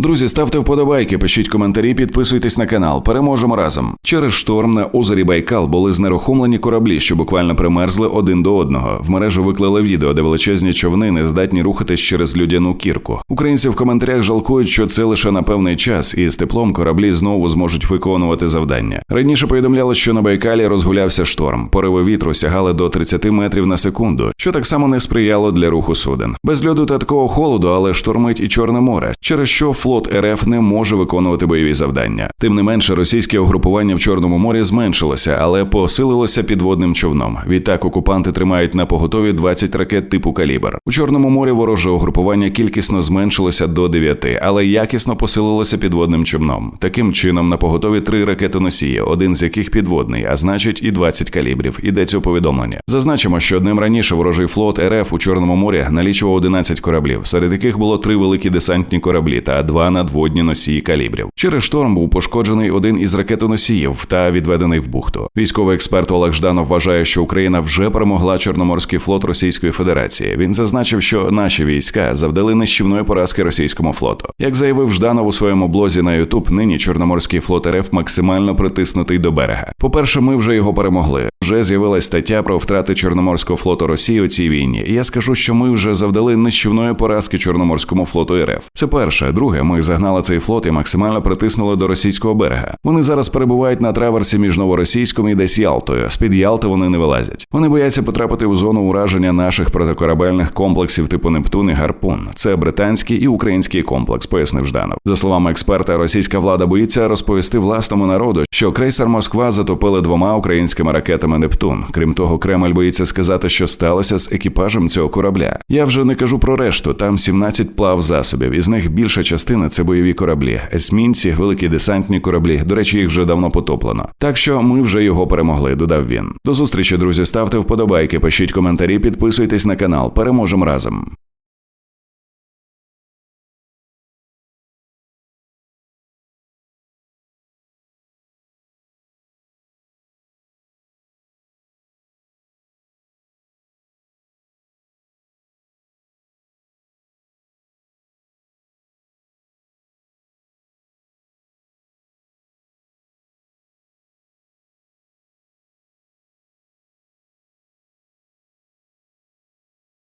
Друзі, ставте вподобайки, пишіть коментарі, підписуйтесь на канал. Переможемо разом. Через шторм на озері Байкал були знерухомлені кораблі, що буквально примерзли один до одного. В мережу виклали відео, де величезні човни не здатні рухатись через людяну кірку. Українці в коментарях жалкують, що це лише на певний час, і з теплом кораблі знову зможуть виконувати завдання. Раніше повідомляли, що на Байкалі розгулявся шторм. Пориви вітру сягали до 30 метрів на секунду, що так само не сприяло для руху суден. Без льоду та такого холоду, але штормить і Чорне море, через що флот РФ не може виконувати бойові завдання. Тим не менше, російське угрупування в Чорному морі зменшилося, але посилилося підводним човном. Відтак окупанти тримають на поготові 20 ракет типу калібр. У Чорному морі вороже угрупування кількісно зменшилося до 9, але якісно посилилося підводним човном. Таким чином, на поготові три ракетоносії, один з яких підводний, а значить і 20 калібрів. Йдеться у повідомлення. Зазначимо, що днем раніше ворожий флот РФ у Чорному морі налічував 11 кораблів, серед яких було три великі десантні кораблі та два надводні носії калібрів. Через шторм був пошкоджений один із ракетоносіїв та відведений в бухту. Військовий експерт Олег Жданов вважає, що Україна вже перемогла Чорноморський флот Російської Федерації. Він зазначив, що наші війська завдали нищівної поразки російському флоту. Як заявив Жданов у своєму блозі на Ютуб, нині Чорноморський флот РФ максимально притиснутий до берега. По-перше, ми вже його перемогли. Вже з'явилась стаття про втрати Чорноморського флоту Росії у цій війні. І я скажу, що ми вже завдали нищівної поразки Чорноморському флоту РФ. Це перше. Друге, ми загнали цей флот і максимально притиснули до російського берега. Вони зараз перебувають на траверсі між новоросійськом і десь Ялтою. З під Ялти вони не вилазять. Вони бояться потрапити у зону ураження наших протикорабельних комплексів типу Нептун і Гарпун. Це британський і український комплекс, пояснив Жданов. За словами експерта, російська влада боїться розповісти власному народу, що крейсер Москва затопили двома українськими ракетами Нептун. Крім того, Кремль боїться сказати, що сталося з екіпажем цього корабля. Я вже не кажу про решту. Там 17 плав засобів, із них більша частина це бойові кораблі, есмінці, великі десантні кораблі. До речі, їх вже давно потоплено. Так що ми вже його перемогли. Додав він. До зустрічі, друзі. Ставте вподобайки, пишіть коментарі, підписуйтесь на канал. Переможемо разом.